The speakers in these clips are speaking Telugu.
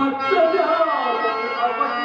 大家好我特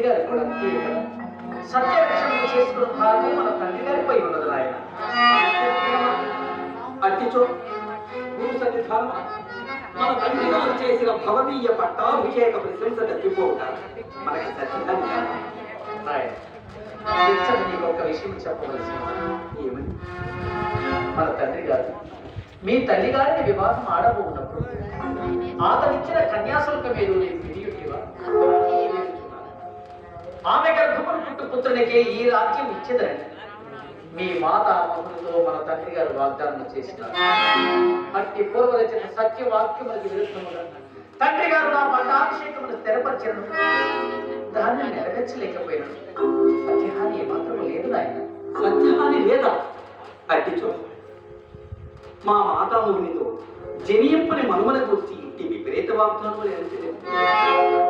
తండ్రి గారు కూడా అంతే సత్య రక్షణ చేసుకున్న భాగం మన తండ్రి గారిపై ఉన్నది ఆయన అట్టిచో గురు సన్నిధానం మన తండ్రి గారు చేసిన భవనీయ పట్టాభిషేక ప్రశంస తప్పిపోవుట మనకి సత్యం నీకు ఒక విషయం చెప్పవలసి ఏమని? మన తండ్రి గారు మీ తల్లి గారిని వివాహం ఆడబోన్నప్పుడు అతనిచ్చిన కన్యాశుల్క మీరు నేను వినియోగివా ఆమె గర్భమును పుట్టుపుత్రునికే ఈ రాజ్యం ఇచ్చేదని మీ మాత మహులతో మన తండ్రి గారు వాగ్దానం చేసినారు. అట్టి పూర్వరచన సత్య వాక్యములకు విరుద్ధముగా తండ్రి గారు నా పట్టాభిషేకమును స్థిరపరిచను దాన్ని నెరవేర్చలేకపోయినాను. సత్యహాని ఏమాత్రం లేదు నాయన. సత్యహాని లేదా? అట్టిచో మా మాతామహునితో జనియప్పని మనుమల గురించి ఇంటి విపరీత వాగ్దానములు ఎన్నికలేదు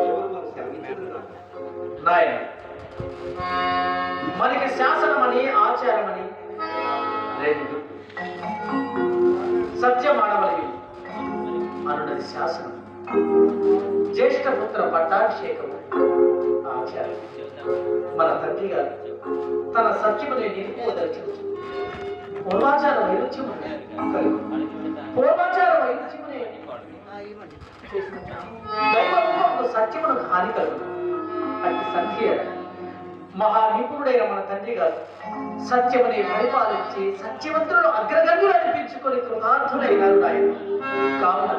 ఎవరు వారు శ్రమించదు నాయన మనకి శాసనమని ఆచారమని రెండు సత్యమానవలి అనున్నది శాసనం. జ్యేష్ఠపుత్ర పట్టాభిషేకము ఆచారం. మన తండ్రి గారు తన సత్యముని నిలుపుకోదలిచి పూర్వాచార వైరుధ్యము పూర్వాచార వైరుధ్యమునే దైవరూపంలో సత్యమునకు హాని కలుగు అది సత్య మహా నిపుణుడైన మన తండ్రి గారు సత్యమని పరిపాలించి సత్యవంతులను అగ్రగణ్యులు అనిపించుకొని కృతార్థులైనారు ఆయన కావున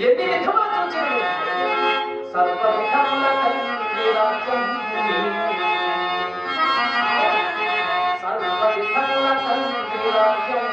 ఎన్ని విధముల చూచారు? సర్వవిధముల తండ్రి రాజ్యం సర్వ తండ్రి రాజ్యం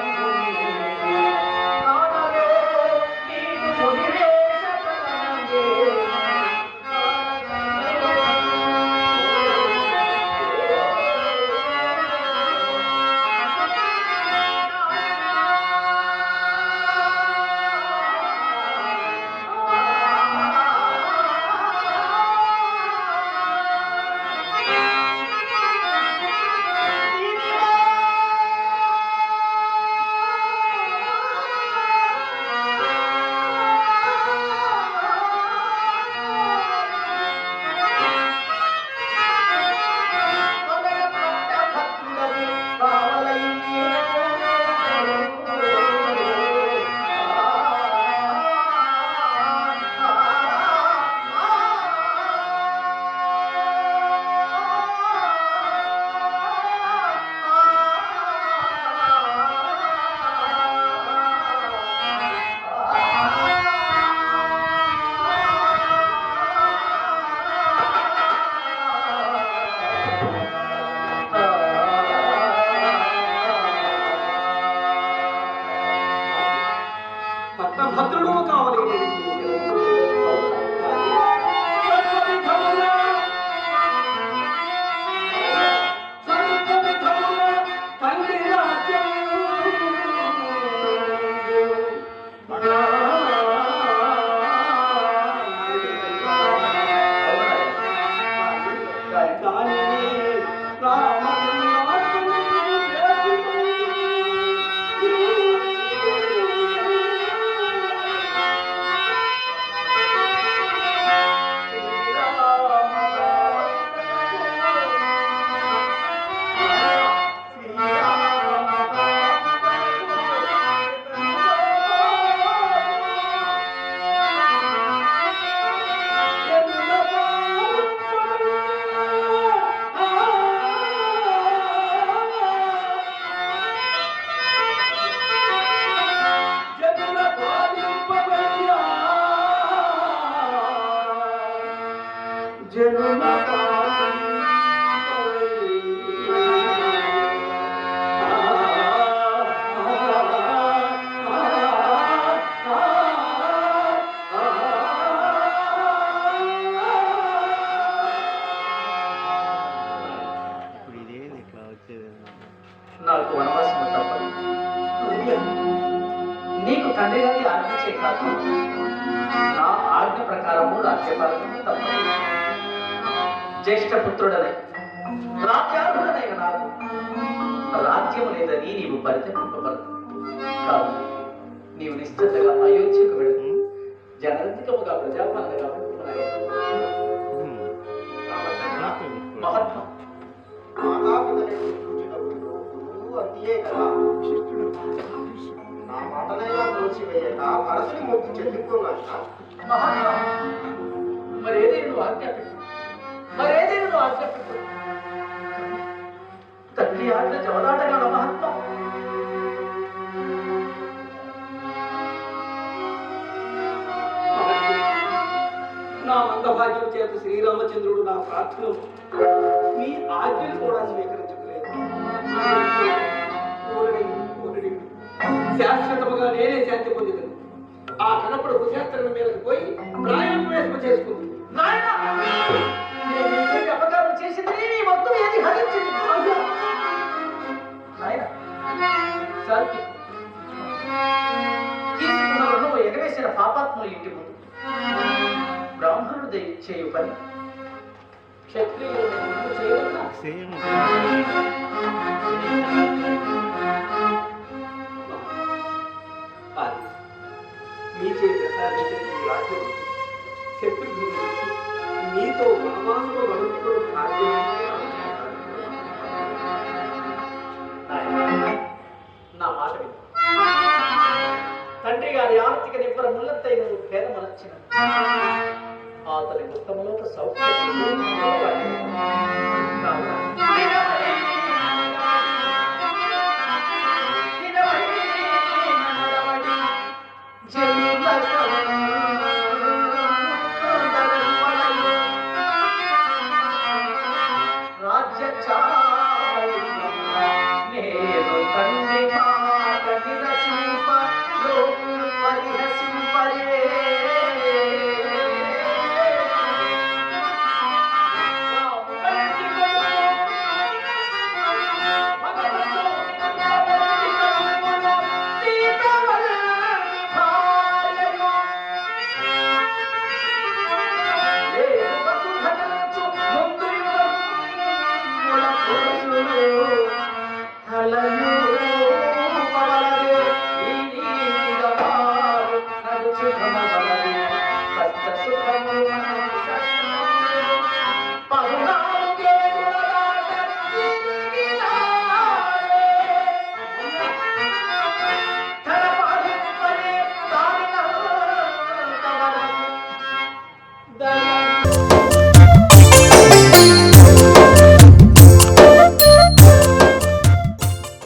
ప్రకారము రాజ్యపాలనము తప్పదు జ్యేష్ఠ పుత్రుడనై రాజ్యార్హుడనైన నాకు రాజ్యము లేదని నీవు పరితపింపబడదు. కాదు నీవు నిశ్చితగా అయోధ్యకు వెళ్ళు. జనరంజకముగా ప్రజాపాలనగా మహాత్మా. నా త్రోసివేయక భరతుని మొక్కి చెల్లిపోయినాక మహాత్మా మరేదైనా నువ్వు ఆజ్ఞాపించు. మరేదైనా నువ్వు ఆజ్ఞాపించు. తండ్రి ఆజ్ఞ జవదాటగల మహాత్మా. నా మందభాగ్యం చేత శ్రీరామచంద్రుడు నా ప్రార్థన మీ ఆజ్ఞలు కూడా స్వీకరించలేదు శాశ్వతముగా నేనే శాంతి పొంది ఆ కనపడు కుశాస్త్రం మీదకి పోయి ప్రాయోపవేశం చేసుకుంది. అపకారం చేసింది నీ మొత్తం ఏది హరించింది? శాంతి. తీసుకున్న ఎగవేసిన పాపాత్ములు ఇంటి ముందు బ్రాహ్మణుడు చేయు పని. క్షత్రియులు ముందు చేత సాధించిన ఈ రాజ్యం శత్రుఘ్నుడు వచ్చి మీతో వనవాసము